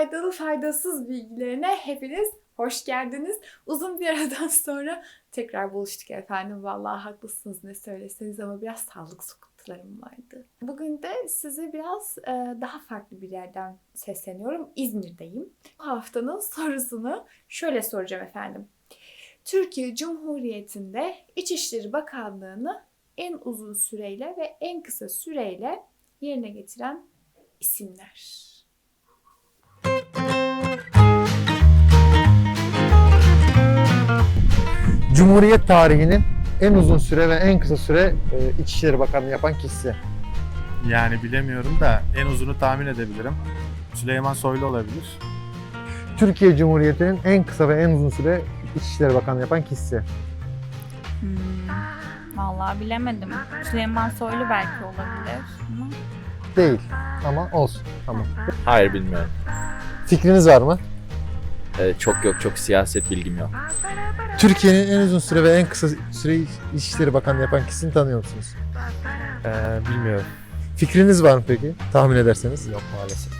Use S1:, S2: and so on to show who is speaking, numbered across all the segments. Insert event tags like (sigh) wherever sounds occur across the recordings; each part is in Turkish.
S1: faydalı faydasız bilgilerine hepiniz hoş geldiniz. Uzun bir aradan (laughs) sonra tekrar buluştuk efendim. Vallahi haklısınız ne söyleseniz ama biraz sağlık sıkıntılarım vardı. Bugün de size biraz e, daha farklı bir yerden sesleniyorum. İzmir'deyim. Bu haftanın sorusunu şöyle soracağım efendim. Türkiye Cumhuriyeti'nde İçişleri Bakanlığı'nı en uzun süreyle ve en kısa süreyle yerine getiren isimler.
S2: Cumhuriyet tarihinin en uzun süre ve en kısa süre e, İçişleri Bakanlığı yapan kişisi.
S3: Yani bilemiyorum da en uzunu tahmin edebilirim. Süleyman Soylu olabilir.
S2: Türkiye Cumhuriyeti'nin en kısa ve en uzun süre İçişleri Bakanlığı yapan kişisi.
S4: Hmm, vallahi bilemedim. Süleyman Soylu belki olabilir. Ama
S2: Değil ama olsun. Tamam.
S5: Hayır bilmiyorum.
S2: Fikriniz var mı?
S5: Ee, çok yok çok siyaset bilgim yok.
S2: Türkiye'nin en uzun süre ve en kısa süre İçişleri Bakanlığı yapan kişisini tanıyor musunuz?
S5: Ee, bilmiyorum.
S2: Fikriniz var mı peki? Tahmin ederseniz.
S5: Yok maalesef.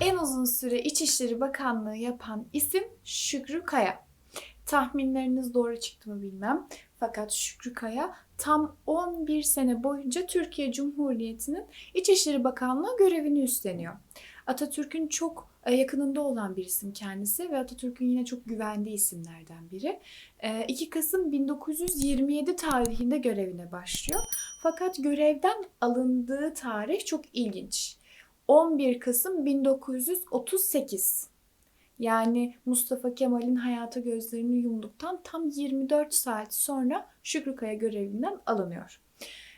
S1: En uzun süre İçişleri Bakanlığı yapan isim Şükrü Kaya. Tahminleriniz doğru çıktı mı bilmem. Fakat Şükrü Kaya tam 11 sene boyunca Türkiye Cumhuriyeti'nin İçişleri Bakanlığı görevini üstleniyor. Atatürk'ün çok e, yakınında olan bir isim kendisi ve Atatürk'ün yine çok güvendiği isimlerden biri. E, 2 Kasım 1927 tarihinde görevine başlıyor. Fakat görevden alındığı tarih çok ilginç. 11 Kasım 1938. Yani Mustafa Kemal'in hayata gözlerini yumduktan tam 24 saat sonra Şükrü Kaya görevinden alınıyor.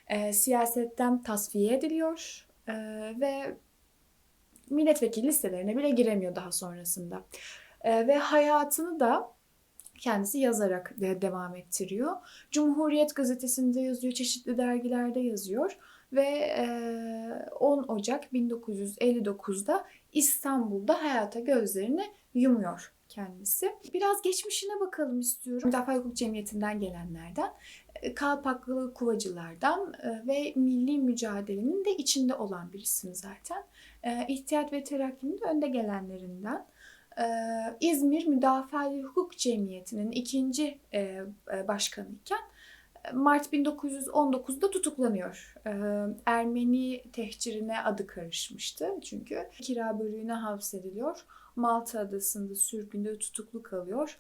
S1: Ee, siyasetten tasfiye ediliyor ee, ve milletvekili listelerine bile giremiyor daha sonrasında. Ee, ve hayatını da kendisi yazarak de- devam ettiriyor. Cumhuriyet gazetesinde yazıyor, çeşitli dergilerde yazıyor ve e, 10 Ocak 1959'da İstanbul'da hayata gözlerini yumuyor kendisi. Biraz geçmişine bakalım istiyorum. Müdafaa Hukuk Cemiyeti'nden gelenlerden, e, Kalpaklı Kuvacılardan e, ve milli mücadelenin de içinde olan bir isim zaten. E, İhtiyat ve Terakki'nin de önde gelenlerinden. İzmir Müdafaa Hukuk Cemiyeti'nin ikinci başkanı iken Mart 1919'da tutuklanıyor. Ermeni tehcirine adı karışmıştı çünkü. Kira bölüğüne hapsediliyor. Malta adasında sürgünde tutuklu kalıyor.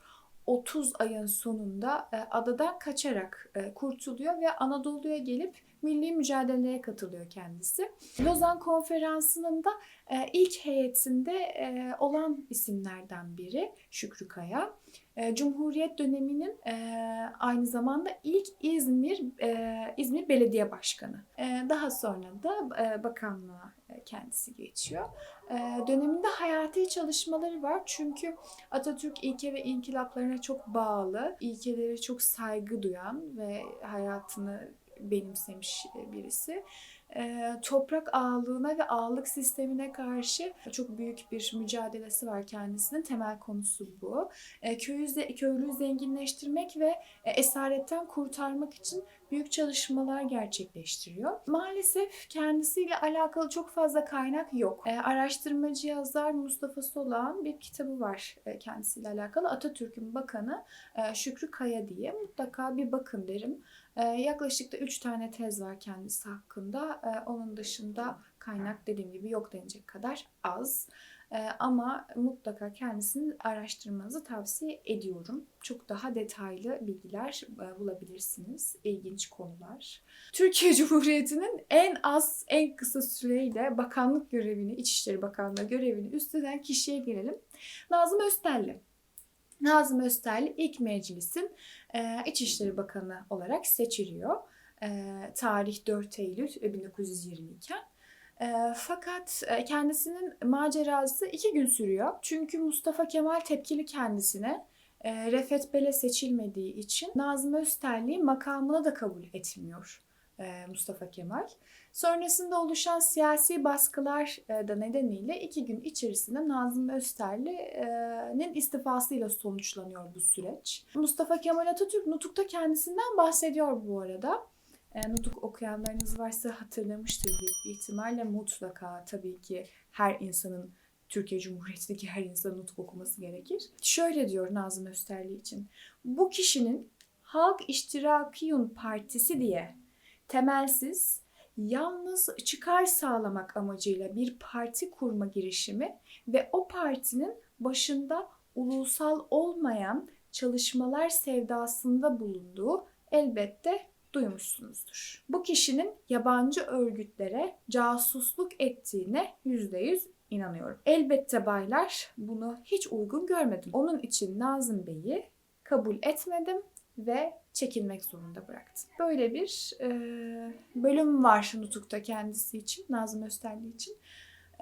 S1: 30 ayın sonunda e, adadan kaçarak e, kurtuluyor ve Anadolu'ya gelip milli mücadeleye katılıyor kendisi. Lozan Konferansı'nın da e, ilk heyetinde olan isimlerden biri Şükrü Kaya. Cumhuriyet döneminin aynı zamanda ilk İzmir İzmir Belediye Başkanı. Daha sonra da bakanlığa kendisi geçiyor. E, döneminde hayati çalışmaları var çünkü Atatürk ilke ve inkılaplarına çok bağlı, ilkelere çok saygı duyan ve hayatını benimsemiş birisi. E, toprak ağalığına ve ağalık sistemine karşı çok büyük bir mücadelesi var kendisinin. Temel konusu bu. E, köyü, köylüyü zenginleştirmek ve e, esaretten kurtarmak için büyük çalışmalar gerçekleştiriyor. Maalesef kendisiyle alakalı çok fazla kaynak yok. E, araştırmacı yazar Mustafa Solağ'ın bir kitabı var e, kendisiyle alakalı. Atatürk'ün bakanı e, Şükrü Kaya diye. Mutlaka bir bakın derim. E, yaklaşık da 3 tane tez var kendisi hakkında. E, onun dışında kaynak dediğim gibi yok denecek kadar az. Ee, ama mutlaka kendisini araştırmanızı tavsiye ediyorum. Çok daha detaylı bilgiler e, bulabilirsiniz. İlginç konular. Türkiye (laughs) Cumhuriyeti'nin en az, en kısa süreyle bakanlık görevini, İçişleri Bakanlığı görevini üstlenen kişiye gelelim. Nazım Öztelli. Nazım Öztelli ilk meclisin e, İçişleri Bakanı olarak seçiliyor. E, tarih 4 Eylül 1920 iken. E, fakat e, kendisinin macerası iki gün sürüyor. Çünkü Mustafa Kemal tepkili kendisine. E, Refet Bele seçilmediği için Nazım Özterli'yi makamına da kabul etmiyor. e, Mustafa Kemal. Sonrasında oluşan siyasi baskılar e, da nedeniyle iki gün içerisinde Nazım Özterli'nin istifasıyla sonuçlanıyor bu süreç. Mustafa Kemal Atatürk Nutuk'ta kendisinden bahsediyor bu arada. E, Nutuk okuyanlarınız varsa hatırlamıştır bir ihtimalle mutlaka tabii ki her insanın Türkiye Cumhuriyeti'ndeki her insanın nutuk okuması gerekir. Şöyle diyor Nazım Özterli için. Bu kişinin Halk İştirakiyun Partisi diye temelsiz, yalnız çıkar sağlamak amacıyla bir parti kurma girişimi ve o partinin başında ulusal olmayan çalışmalar sevdasında bulunduğu elbette duymuşsunuzdur. Bu kişinin yabancı örgütlere casusluk ettiğine yüzde yüz inanıyorum. Elbette baylar bunu hiç uygun görmedim. Onun için Nazım Bey'i kabul etmedim ve çekilmek zorunda bıraktım. Böyle bir e, bölüm var Nutuk'ta kendisi için, Nazım Özterli için.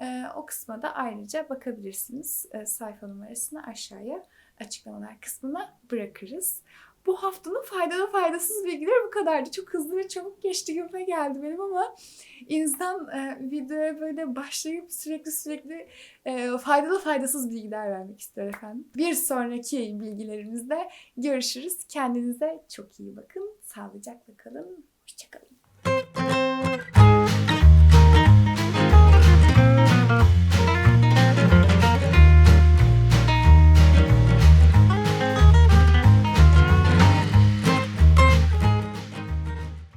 S1: E, o kısma da ayrıca bakabilirsiniz. E, sayfa numarasını aşağıya açıklamalar kısmına bırakırız. Bu haftanın faydalı faydasız bilgileri bu kadardı. Çok hızlı ve çabuk geçti gibime geldi benim ama insan e, videoya böyle başlayıp sürekli sürekli e, faydalı faydasız bilgiler vermek ister efendim. Bir sonraki bilgilerimizde görüşürüz. Kendinize çok iyi bakın. Sağlıcakla kalın. Hoşçakalın.